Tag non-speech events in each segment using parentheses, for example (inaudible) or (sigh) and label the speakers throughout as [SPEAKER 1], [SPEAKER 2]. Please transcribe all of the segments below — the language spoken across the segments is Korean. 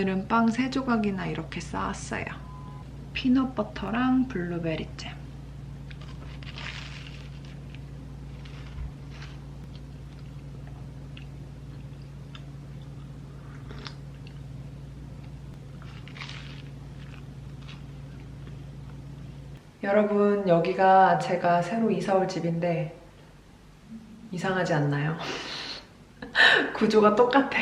[SPEAKER 1] 오늘은 빵세 조각이나 이렇게 쌓았어요. 피넛버터랑 블루베리 잼. 여러분 여기가 제가 새로 이사 올 집인데 이상하지 않나요? (laughs) 구조가 똑같아.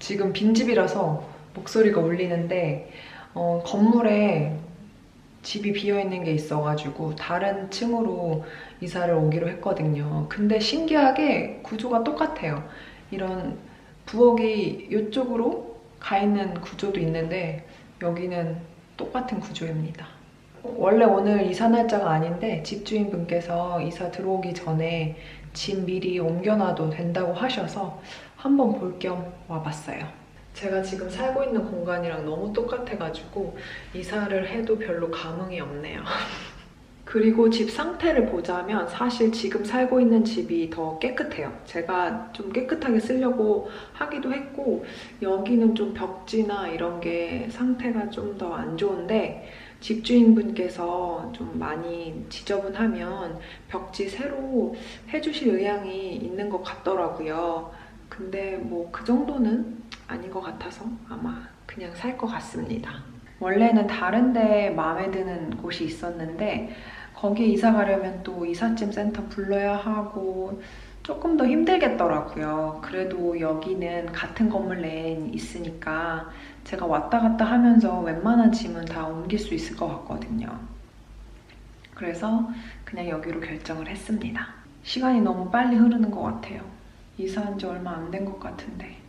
[SPEAKER 1] 지금 빈집이라서 목소리가 울리는데 어, 건물에 집이 비어 있는 게 있어가지고 다른 층으로 이사를 오기로 했거든요. 근데 신기하게 구조가 똑같아요. 이런 부엌이 이쪽으로 가 있는 구조도 있는데 여기는 똑같은 구조입니다. 원래 오늘 이사 날짜가 아닌데 집주인분께서 이사 들어오기 전에 집 미리 옮겨놔도 된다고 하셔서 한번 볼 겸 와봤어요. 제가 지금 살고 있는 공간이랑 너무 똑같아가지고 이사를 해도 별로 감흥이 없네요. (laughs) 그리고 집 상태를 보자면 사실 지금 살고 있는 집이 더 깨끗해요. 제가 좀 깨끗하게 쓰려고 하기도 했고 여기는 좀 벽지나 이런 게 상태가 좀 더 안 좋은데 집주인분께서 좀 많이 지저분하면 벽지 새로 해주실 의향이 있는 것 같더라고요. 근데 뭐 그 정도는 아닌 것 같아서 아마 그냥 살 것 같습니다. 원래는 다른데 마음에 드는 곳이 있었는데 거기에 이사 가려면 또 이삿짐 센터 불러야 하고 조금 더 힘들겠더라고요. 그래도 여기는 같은 건물 내에 있으니까 제가 왔다 갔다 하면서 웬만한 짐은 다 옮길 수 있을 것 같거든요. 그래서 그냥 여기로 결정을 했습니다. 시간이 너무 빨리 흐르는 것 같아요. 이사한 지 얼마 안 된 것 같은데.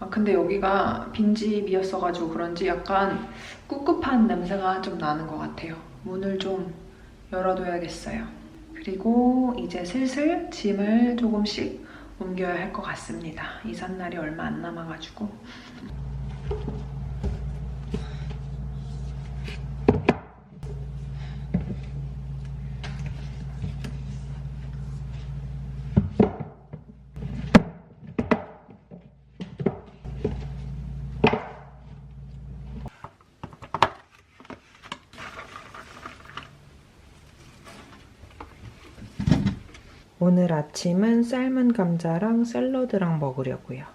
[SPEAKER 1] 아, 근데 여기가 빈집이었어가지고 그런지 약간 꿉꿉한 냄새가 좀 나는 것 같아요. 문을 좀 열어둬야겠어요. 그리고 이제 슬슬 짐을 조금씩 옮겨야 할 것 같습니다. 이삿날이 얼마 안 남아가지고. 오늘 아침은 삶은 감자랑 샐러드랑 먹으려고요.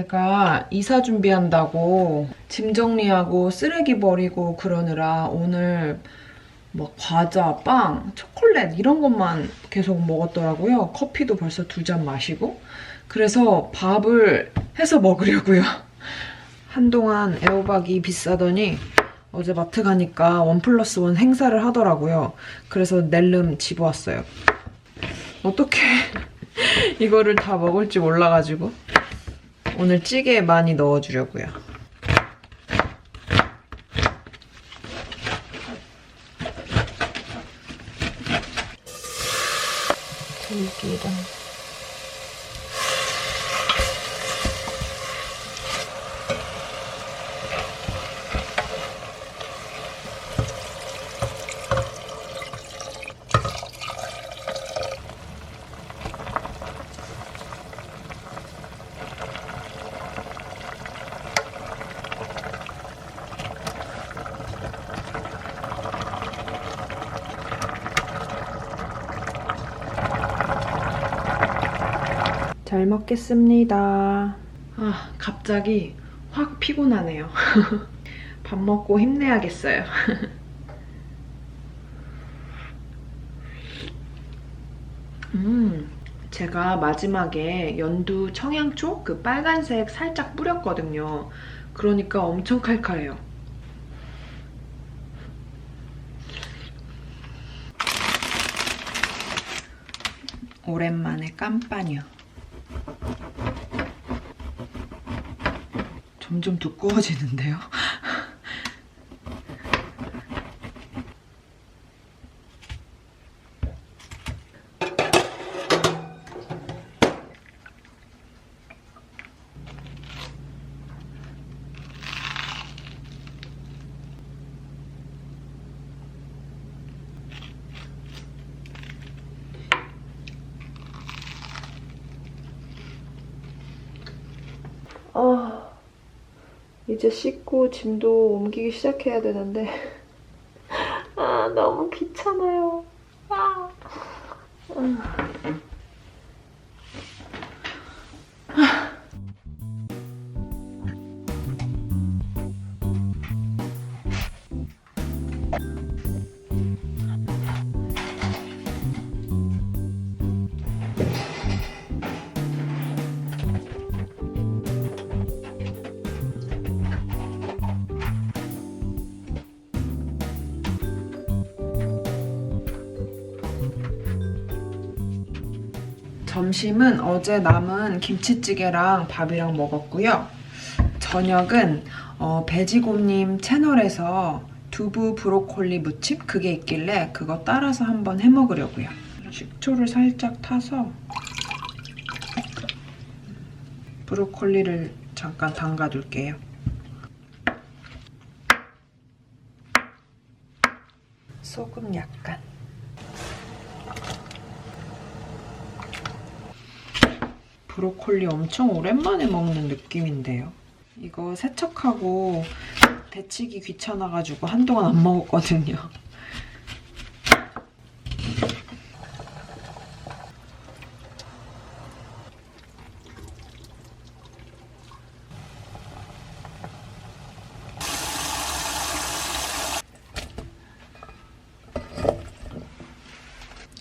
[SPEAKER 1] 제가 이사 준비한다고 짐 정리하고 쓰레기 버리고 그러느라 오늘 뭐 과자, 빵, 초콜릿 이런 것만 계속 먹었더라고요. 커피도 벌써 두 잔 마시고. 그래서 밥을 해서 먹으려고요. (laughs) 한동안 애호박이 비싸더니 어제 마트 가니까 원 플러스 원 행사를 하더라고요. 그래서 낼름 집어왔어요. 어떻게 (laughs) 이거를 다 먹을지 몰라가지고. 오늘 찌개에 많이 넣어주려고요. 들기름. 잘 먹겠습니다. 아, 갑자기 확 피곤하네요. (laughs) 밥 먹고 힘내야겠어요. (laughs) 음, 제가 마지막에 연두 청양초 그 빨간색 살짝 뿌렸거든요. 그러니까 엄청 칼칼해요. 오랜만에 깜빠뉴. 점점 두꺼워지는데요? 아, 이제 씻고 짐도 옮기기 시작해야 되는데. (laughs) 아, 너무 귀찮아요. 점심은 어제 남은 김치찌개랑 밥이랑 먹었고요. 저녁은 어, 배지곰님 채널에서 두부 브로콜리 무침 그게 있길래 그거 따라서 한번 해 먹으려고요. 식초를 살짝 타서 브로콜리를 잠깐 담가둘게요. 소금 약간. 브로콜리 엄청 오랜만에 먹는 느낌인데요. 이거 세척하고 데치기 귀찮아가지고 한동안 안 먹었거든요.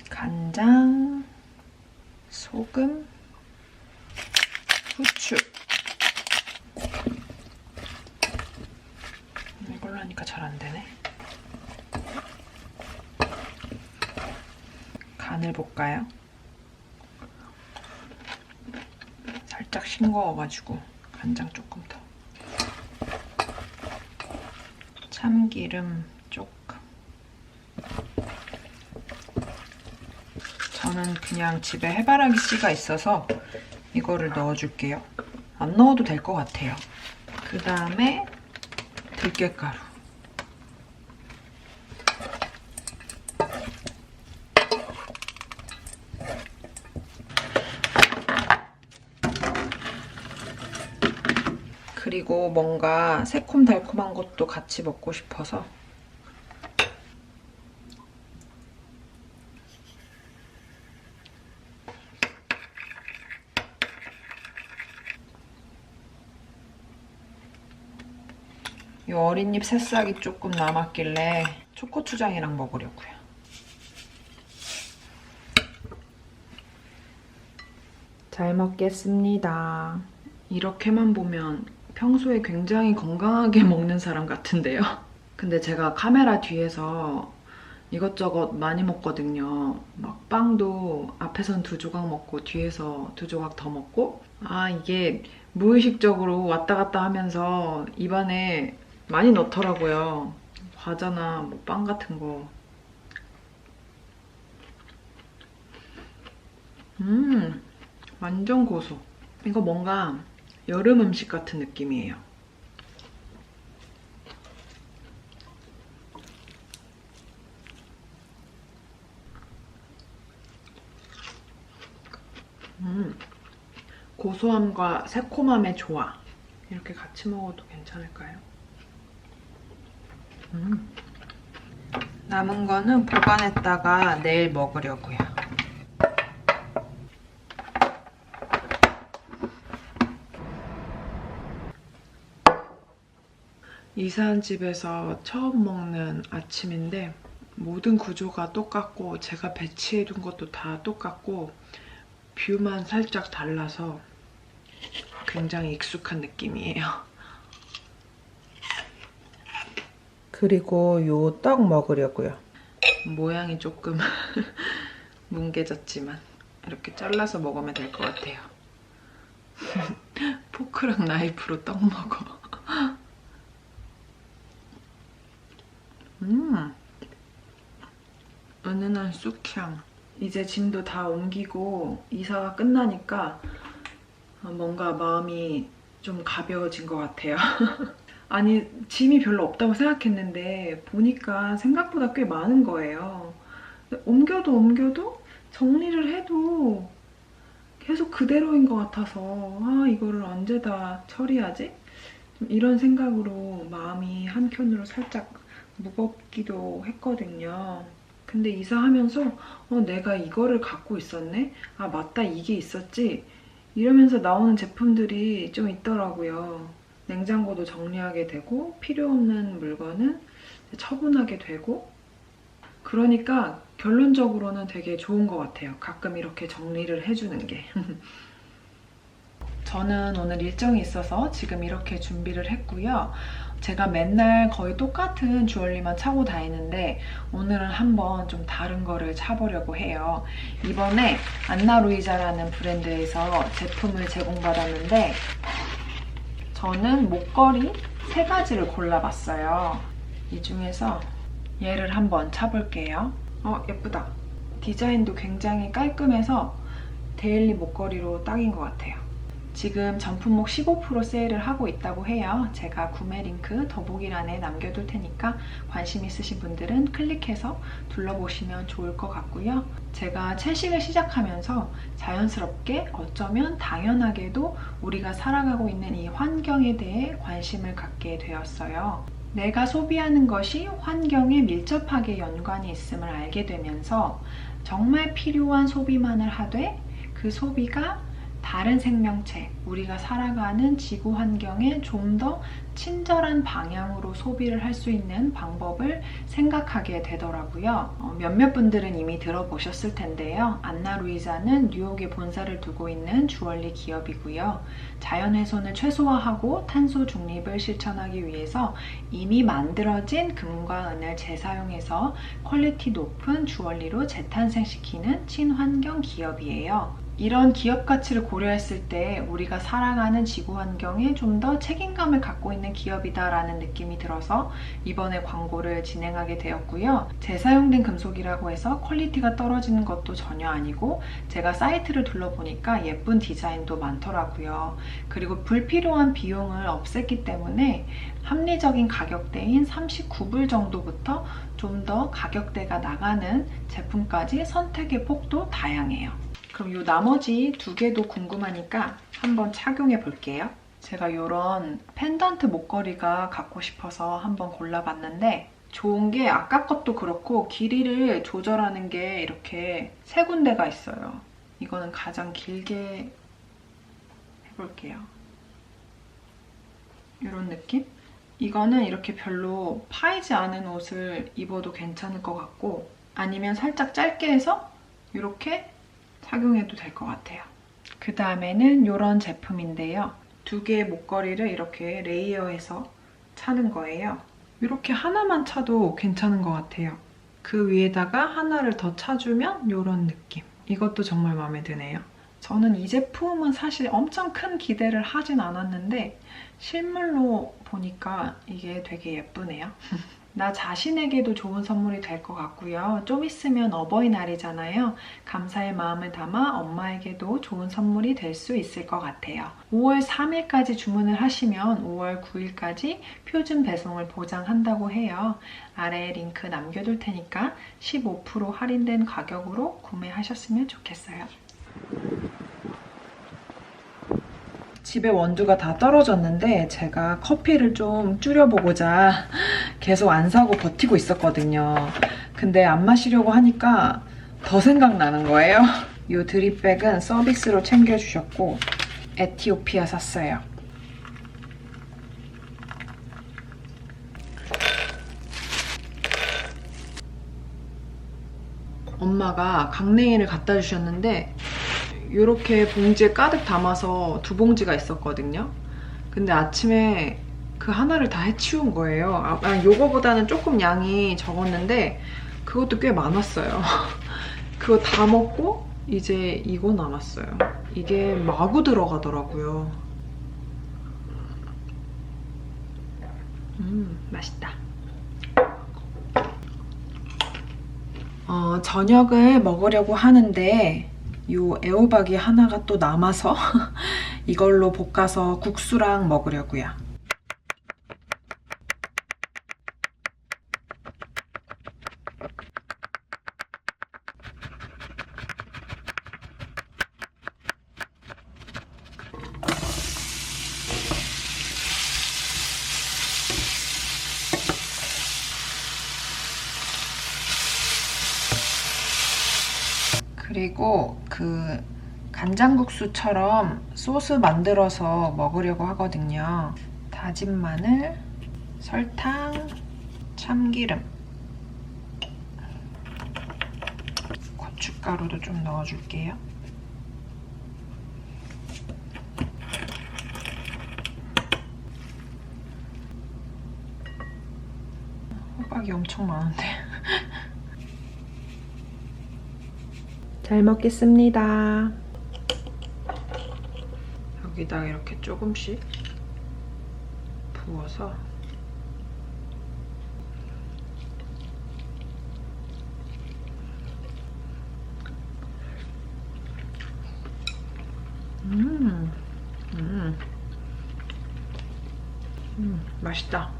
[SPEAKER 1] 간장, 소금, 후추. 이걸로 하니까 잘 안 되네. 간을 볼까요? 살짝 싱거워가지고 간장 조금 더. 참기름 조금. 저는 그냥 집에 해바라기 씨가 있어서 이거를 넣어줄게요. 안 넣어도 될 것 같아요. 그 다음에 들깨가루. 그리고 뭔가 새콤달콤한 것도 같이 먹고 싶어서 이 어린잎 새싹이 조금 남았길래 초코추장이랑 먹으려고요. 잘 먹겠습니다. 이렇게만 보면 평소에 굉장히 건강하게 (laughs) 먹는 사람 같은데요. 근데 제가 카메라 뒤에서 이것저것 많이 먹거든요. 막 빵도 앞에선 두 조각 먹고 뒤에서 두 조각 더 먹고 아 이게 무의식적으로 왔다 갔다 하면서 입안에 많이 넣더라고요. 과자나 뭐 빵 같은 거. 음, 완전 고소. 이거 뭔가 여름 음식 같은 느낌이에요. 음, 고소함과 새콤함의 조화. 이렇게 같이 먹어도 괜찮을까요? 음. 남은 거는 보관했다가 내일 먹으려고요. 이사한 집에서 처음 먹는 아침인데 모든 구조가 똑같고 제가 배치해둔 것도 다 똑같고 뷰만 살짝 달라서 굉장히 익숙한 느낌이에요. 그리고 요 떡 먹으려고요. 모양이 조금 (laughs) 뭉개졌지만 이렇게 잘라서 먹으면 될 것 같아요. (laughs) 포크랑 나이프로 떡 먹어. 음, 은은한 쑥향. 이제 짐도 다 옮기고 이사가 끝나니까 뭔가 마음이 좀 가벼워진 것 같아요. (laughs) 아니 짐이 별로 없다고 생각했는데 보니까 생각보다 꽤 많은 거예요. 옮겨도 옮겨도 정리를 해도 계속 그대로인 것 같아서 아 이거를 언제 다 처리하지? 이런 생각으로 마음이 한켠으로 살짝 무겁기도 했거든요. 근데 이사하면서 어, 내가 이거를 갖고 있었네? 아 맞다 이게 있었지? 이러면서 나오는 제품들이 좀 있더라고요. 냉장고도 정리하게 되고 필요 없는 물건은 처분하게 되고 그러니까 결론적으로는 되게 좋은 것 같아요. 가끔 이렇게 정리를 해주는 게. (laughs) 저는 오늘 일정이 있어서 지금 이렇게 준비를 했고요. 제가 맨날 거의 똑같은 주얼리만 차고 다니는데 오늘은 한번 좀 다른 거를 차보려고 해요. 이번에 안나루이자라는 브랜드에서 제품을 제공받았는데 저는 목걸이 세 가지를 골라봤어요. 이 중에서 얘를 한번 차볼게요. 어, 예쁘다. 디자인도 굉장히 깔끔해서 데일리 목걸이로 딱인 것 같아요. 지금 전품목 15% 세일을 하고 있다고 해요. 제가 구매 링크 더보기란에 남겨둘 테니까 관심 있으신 분들은 클릭해서 둘러보시면 좋을 것 같고요. 제가 채식을 시작하면서 자연스럽게 어쩌면 당연하게도 우리가 살아가고 있는 이 환경에 대해 관심을 갖게 되었어요. 내가 소비하는 것이 환경에 밀접하게 연관이 있음을 알게 되면서 정말 필요한 소비만을 하되 그 소비가 다른 생명체, 우리가 살아가는 지구 환경에 좀 더 친절한 방향으로 소비를 할 수 있는 방법을 생각하게 되더라고요. 어, 몇몇 분들은 이미 들어보셨을 텐데요. 안나 루이자는 뉴욕에 본사를 두고 있는 주얼리 기업이고요. 자연훼손을 최소화하고 탄소 중립을 실천하기 위해서 이미 만들어진 금과 은을 재사용해서 퀄리티 높은 주얼리로 재탄생시키는 친환경 기업이에요. 이런 기업 가치를 고려했을 때 우리가 살아가는 지구 환경에 좀 더 책임감을 갖고 있는 기업이다라는 느낌이 들어서 이번에 광고를 진행하게 되었고요. 재사용된 금속이라고 해서 퀄리티가 떨어지는 것도 전혀 아니고 제가 사이트를 둘러보니까 예쁜 디자인도 많더라고요. 그리고 불필요한 비용을 없앴기 때문에 합리적인 가격대인 39불 정도부터 좀 더 가격대가 나가는 제품까지 선택의 폭도 다양해요. 그럼 이 나머지 두 개도 궁금하니까 한번 착용해 볼게요. 제가 이런 펜던트 목걸이가 갖고 싶어서 한번 골라봤는데 좋은 게 아까 것도 그렇고 길이를 조절하는 게 이렇게 세 군데가 있어요. 이거는 가장 길게 해볼게요. 이런 느낌? 이거는 이렇게 별로 파이지 않은 옷을 입어도 괜찮을 것 같고 아니면 살짝 짧게 해서 이렇게 착용해도 될 것 같아요. 그 다음에는 이런 제품인데요. 두 개의 목걸이를 이렇게 레이어해서 차는 거예요. 이렇게 하나만 차도 괜찮은 것 같아요. 그 위에다가 하나를 더 차주면 이런 느낌. 이것도 정말 마음에 드네요. 저는 이 제품은 사실 엄청 큰 기대를 하진 않았는데 실물로 보니까 이게 되게 예쁘네요. (laughs) 나 자신에게도 좋은 선물이 될 것 같고요. 좀 있으면 어버이날이잖아요. 감사의 마음을 담아 엄마에게도 좋은 선물이 될 수 있을 것 같아요. 5월 3일까지 주문을 하시면 5월 9일까지 표준 배송을 보장한다고 해요. 아래에 링크 남겨둘 테니까 15% 할인된 가격으로 구매하셨으면 좋겠어요. 집에 원두가 다 떨어졌는데 제가 커피를 좀 줄여보고자 계속 안 사고 버티고 있었거든요. 근데 안 마시려고 하니까 더 생각나는 거예요. 이 드립백은 서비스로 챙겨주셨고 에티오피아 샀어요. 엄마가 강냉이를 갖다 주셨는데 이렇게 봉지에 가득 담아서 두 봉지가 있었거든요. 근데 아침에 그 하나를 다 해치운 거예요. 아, 아 요거보다는 조금 양이 적었는데 그것도 꽤 많았어요. (laughs) 그거 다 먹고 이제 이거 남았어요. 이게 마구 들어가더라고요. 음, 맛있다. 어, 저녁을 먹으려고 하는데 요 애호박이 하나가 또 남아서 (laughs) 이걸로 볶아서 국수랑 먹으려고요. 그리고 그 간장국수처럼 소스 만들어서 먹으려고 하거든요. 다진 마늘, 설탕, 참기름, 고춧가루도 좀 넣어줄게요. 호박이 엄청 많은데. (laughs) 잘 먹겠습니다. 여기다 이렇게 조금씩 부어서 음, 음, 음, 맛있다.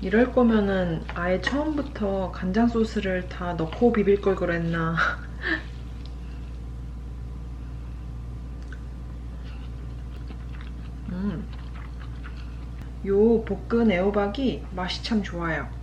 [SPEAKER 1] 이럴 거면은 아예 처음부터 간장 소스를 다 넣고 비빌 걸 그랬나. (laughs) 음. 요 볶은 애호박이 맛이 참 좋아요.